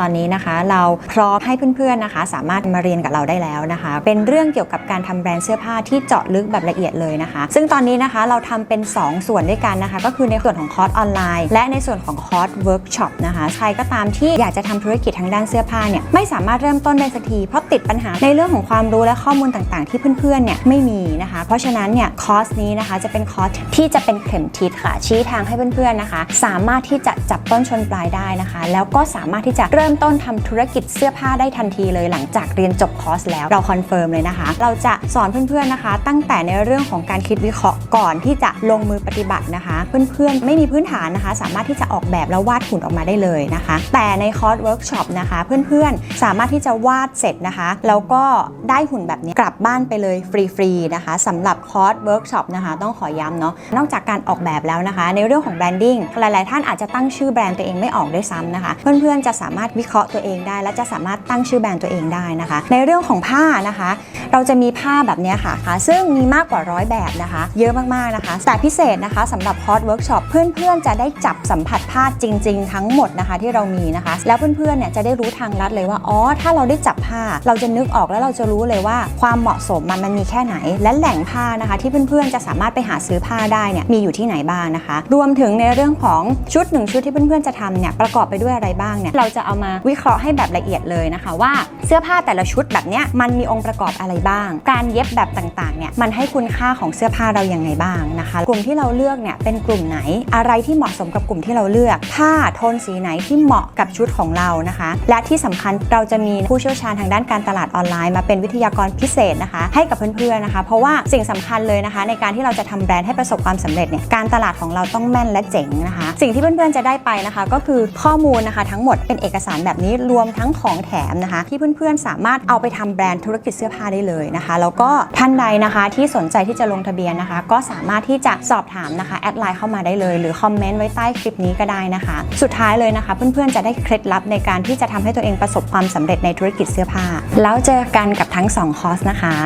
ตอนนี้นะคะเราพร้อมให้เพื่อนๆนะคะ สามารถมาเรียนกับเราได้แล้วนะคะ เป็นเรื่องเกี่ยวกับการทำแบรนด์เสื้อผ้าที่เจาะลึกแบบละเอียดเลยนะคะ ซึ่งตอนนี้นะคะเราทำเป็น 2 ส่วนด้วยกันนะคะ ก็คือในส่วนของคอร์สออนไลน์ และในส่วนของคอร์สเวิร์กช็อปนะคะใครก็ตามที่อยากจะทำธุรกิจทางด้านเสื้อผ้าเนี่ยไม่สามารถเริ่มต้นได้สักทีเพราะติดปัญหาในเรื่องของความรู้และข้อมูลต่างๆ ที่เพื่อนๆเนี่ยไม่มีนะคะ เพราะฉะนั้นเนี่ยคอร์สนี้นะคะจะเป็นคอร์สที่จะเป็นเข็มทิศค่ะชี้ทางให้เพื่อนๆนะคะ สามารถที่จะจับต้นชนปลายได้นะคะ แล้วก็สามารถที่จะเริ่มริ่มต้นทำธุรกิจเสื้อผ้าได้ทันทีเลย หลังจากเรียนจบคอร์สแล้วเราคอนเฟิร์มเลยนะคะ เราจะสอนเพื่อนๆนะคะ ตั้งแต่ในเรื่องของการคิดวิเคราะห์ก่อนที่จะลงมือปฏิบัตินะคะ เพื่อนๆ ไม่มีพื้นฐานนะคะ สามารถที่จะออกแบบแล้ววาดหุ่นออกมาได้เลยนะคะ แต่ในคอร์สเวิร์กช็อปนะคะเพื่อนๆ สามารถที่จะวาดเสร็จนะคะแล้วก็ได้หุ่นแบบนี้กลับบ้านไปเลยฟรีๆนะคะสำหรับคอร์สเวิร์กช็อปนะคะต้องขอย้ำเนาะนอกจากการออกแบบแล้วนะคะ ในเรื่องของแบรนดิ้งหลายๆ ท่านอาจจะตั้งชื่อแบรนด์ตัวเองไม่ออกด้วยซ้ำนะคะ เพื่อนๆจะสามารถวิเคราะห์ตัวเองได้ และจะสามารถตั้งชื่อแบรนด์ตัวเองได้นะคะ ในเรื่องของผ้านะคะ เราจะมีผ้าแบบนี้ค่ะคะซึ่งมีมากกว่าร้อยแบบนะคะ เยอะมากๆนะคะ แต่พิเศษนะคะสำหรับคอร์สเวิร์กช็อปเพื่อนๆ จะได้จับสัมผัสผ้าจริง ๆ ทั้งหมดนะคะที่เรามีนะคะ แล้วเพื่อนๆเนี่ยจะได้รู้ทางลัดเลยว่าอ๋อถ้าเราได้จับผ้า เราจะนึกออกแล้วเราจะรู้เลยว่าความเหมาะสมมันมันมีแค่ไหน และแหล่งผ้านะคะ ที่เพื่อนๆจะสามารถไปหาซื้อผ้าได้เนี่ยมีอยู่ที่ไหนบ้างนะคะ รวมถึงในเรื่องของชุดหนึ่งชุดที่เพื่อนๆจะทำเนี่ยประกอบไปด้วยอะไรบ้างเนี่ยเราจะเอามาวิเคราะห์ให้แบบละเอียดเลยนะคะ ว่าเสื้อผ้าแต่ละชุดแบบเนี้ยมันมีองค์ประกอบอะไรบ้าง การเย็บแบบต่างๆเนี่ยมันให้คุณค่าของเสื้อผ้าเราอย่างไงบ้างนะคะ กลุ่มที่เราเลือกเนี่ยเป็นกลุ่มไหนอะไรที่เหมาะสมกับกลุ่มที่เราเลือก ผ้าโทนสีไหนที่เหมาะกับชุดของเรานะคะ และที่สำคัญเราจะมีผู้เชี่ยวชาญทางด้านการตลาดออนไลน์มาเป็นวิทยากรพิเศษนะคะ ให้กับเพื่อนๆนะคะ เพราะว่าสิ่งสำคัญเลยนะคะ ในการที่เราจะทำแบรนด์ให้ประสบความสำเร็จเนี่ยการตลาดของเราต้องแม่นและเจ๋งนะคะ สิ่งที่เพื่อนๆจะได้ไปนะคะ ก็คือข้อมูลนะคะ ทั้งหมดเป็นเอกสารแบบนี้รวมทั้งของแถมนะคะ ที่เพื่อนๆสามารถเอาไปทำแบรนด์ธุรกิจเสื้อผ้าได้เลยนะคะ แล้วก็ท่านใดนะคะที่สนใจที่จะลงทะเบียนนะคะ ก็สามารถที่จะสอบถามนะคะแอดไลน์เข้ามาได้เลย หรือคอมเมนต์ไว้ใต้คลิปนี้ก็ได้นะคะ สุดท้ายเลยนะคะ เพื่อนๆจะได้เคล็ดลับในการที่จะทำให้ตัวเองประสบความสำเร็จในธุรกิจเสื้อผ้า แล้วเจอกันกับทั้งสองคอร์สนะคะ